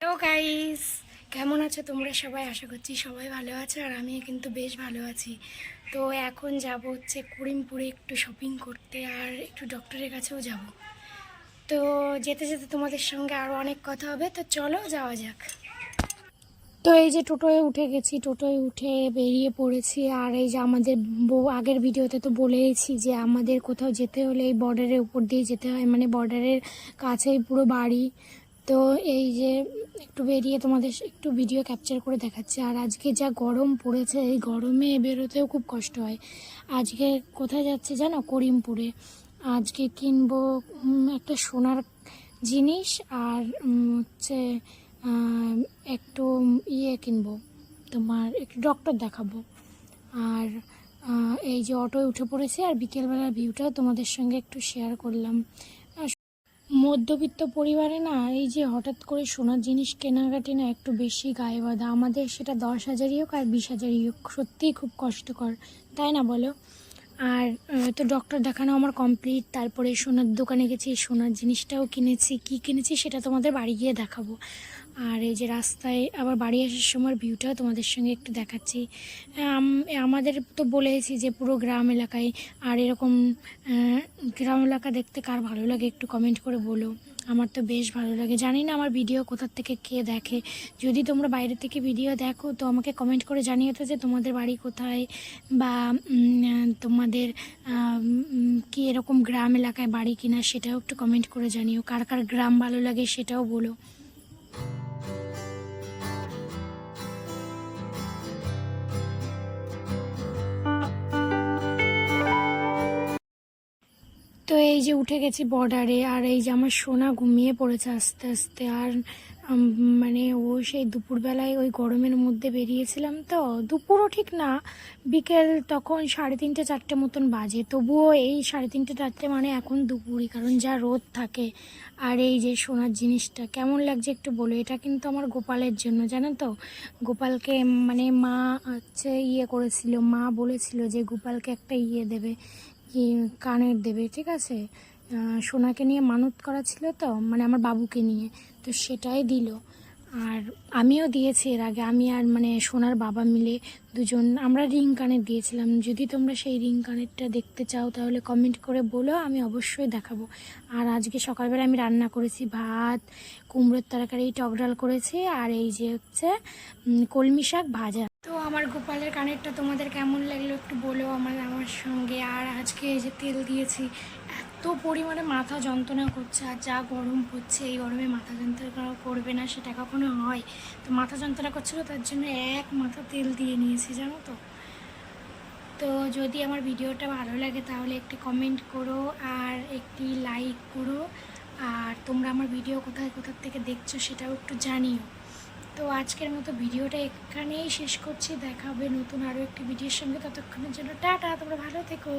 Hello guys কেমন আছো তোমরা সবাই? আশা করছি সবাই ভালো আছো আর আমি কিন্তু বেশ ভালো আছি। তো এখন যাব হচ্ছে করিমপুরে একটু শপিং করতে আর একটু ডক্টরের কাছেও যাব। তো যেতে যেতে তোমাদের সঙ্গে আরও অনেক কথা হবে, তো চলো যাওয়া যাক। তো এই যে টোটোয় উঠে গেছি, টোটোয় উঠে বেরিয়ে পড়েছি আর এই যে আমাদের আগের ভিডিওতে তো বলেইছি যে আমাদের কোথাও যেতে হলে এই বর্ডারের উপর দিয়ে যেতে হয় মানে বর্ডারের কাছেই পুরো বাড়ি। তো এই যে একটু বেরিয়ে তোমাদের একটু ভিডিও ক্যাপচার করে দেখাচ্ছি। আর আজকে যা গরম পড়েছে, এই গরমে বেরোতেও খুব কষ্ট হয়। আজকে কোথায় যাচ্ছে জানো? করিমপুরে। আজকে কিনবো একটা সোনার জিনিস আর হচ্ছে একটু ইয়ে কিনবো, তোমার একটু ডক্টর দেখাবো। আর এই যে অটোয় উঠে পড়েছে আর বিকেলবেলার ভিউটাও তোমাদের সঙ্গে একটু শেয়ার করলাম। মধ্যবিত্ত পরিবারে না, এই যে হঠাৎ করে সোনার জিনিস কেনাকাটি না একটু বেশি গায়ে বাঁধা, আমাদের সেটা দশ হাজারই হোক আর বিশ হাজারই হোক, সত্যিই খুব কষ্টকর, তাই না বলো? আর তো ডক্টর দেখানো আমার কমপ্লিট তারপরে সোনার দোকানে গেছি, সোনার জিনিসটাও কিনেছি, কি কিনেছি সেটা তোমাদের বাড়ি গিয়ে দেখাবো। আর এই যে রাস্তায় আবার বাড়ি আসার সময় ভিউটাও তোমাদের সঙ্গে একটু দেখাচ্ছি। আম- আমাদের তো বলেছি যে পুরো গ্রাম এলাকায়, আর এরকম গ্রাম এলাকা দেখতে কার ভালো লাগে একটু কমেন্ট করে বলো। আমার তো বেশ ভালো লাগে। জানি না আমার ভিডিও কোথার থেকে কে দেখে। যদি তোমরা বাইরে থেকে ভিডিও দেখো, তো আমাকে কমেন্ট করে জানিয়ে তো যে তোমাদের বাড়ি কোথায় বা তোমাদের কি এরকম গ্রাম এলাকায় বাড়ি কিনা সেটাও একটু কমেন্ট করে জানিও। কার কার গ্রাম ভালো লাগে সেটাও বলো। তো এই যে উঠে গেছি বর্ডারে আর এই যে আমার সোনা ঘুমিয়ে পড়েছে আস্তে আস্তে, আর মানে ও সেই দুপুরবেলায় ওই গরমের মধ্যে বেরিয়েছিলাম তো, দুপুরও ঠিক না, বিকেল তখন সাড়ে তিনটে চারটে মতন বাজে, তবুও এই সাড়ে তিনটে চারটে মানে এখন দুপুরই, কারণ যা রোদ থাকে, আর এই যে সোনার জিনিসটা, কেমন লাগছে একটু বলো, এটা কিন্তু আমার গোপালের জন্য, জানো তো? গোপালকে মানে মা হচ্ছে ইয়ে করেছিল, মা বলেছিল যে গোপালকে একটা ইয়ে দেবে কানের দেবে, ঠিক আছে? সোনাকে নিয়ে মানত করা ছিল তো মানে আমার বাবুকে নিয়ে, তো সেটাই দিল। আর আমিও দিয়েছি এর আগে, আমি আর মানে সোনার বাবা মিলে দুজন, আমরা রিং কানের দিয়েছিলাম। যদি তোমরা সেই রিং কানেরটা দেখতে চাও, তাহলে কমেন্ট করে বলো, আমি অবশ্যই দেখাবো। আর আজকে সকালবেলা আমি রান্না করেছি ভাত, কুমড়োর তরকারি, টক ডাল করেছি, আর এই যে হচ্ছে কলমি শাক ভাজা। আমার গোপালের কানেরটা তোমাদের কেমন লাগল একটু বলো আমার আমার সঙ্গে। আর আজকে এই যে তেল দিয়েছি, এত পরিমাণে মাথা যন্ত্রণা করছে, আর যা গরম পড়ছে, এই গরমে মাথা যন্ত্রণা করবে না, সেটা কখনো হয়। তো মাথা যন্ত্রণা করছিল, তার জন্য এক মাথা তেল দিয়ে নিয়েছি, জানো তো। তো যদি আমার ভিডিওটা ভালো লাগে, তাহলে একটি কমেন্ট করো, আর একটি লাইক করো। আর তোমরা আমার ভিডিও কোথায়, কোথার থেকে দেখছ, সেটাও একটু জানিও। তো আজকের মতো ভিডিওটা এখানেই শেষ করছি। দেখা হবে নতুন আরও একটি ভিডিওর সঙ্গে। ততক্ষণের জন্য টাটা, তোমরা ভালো থেকো।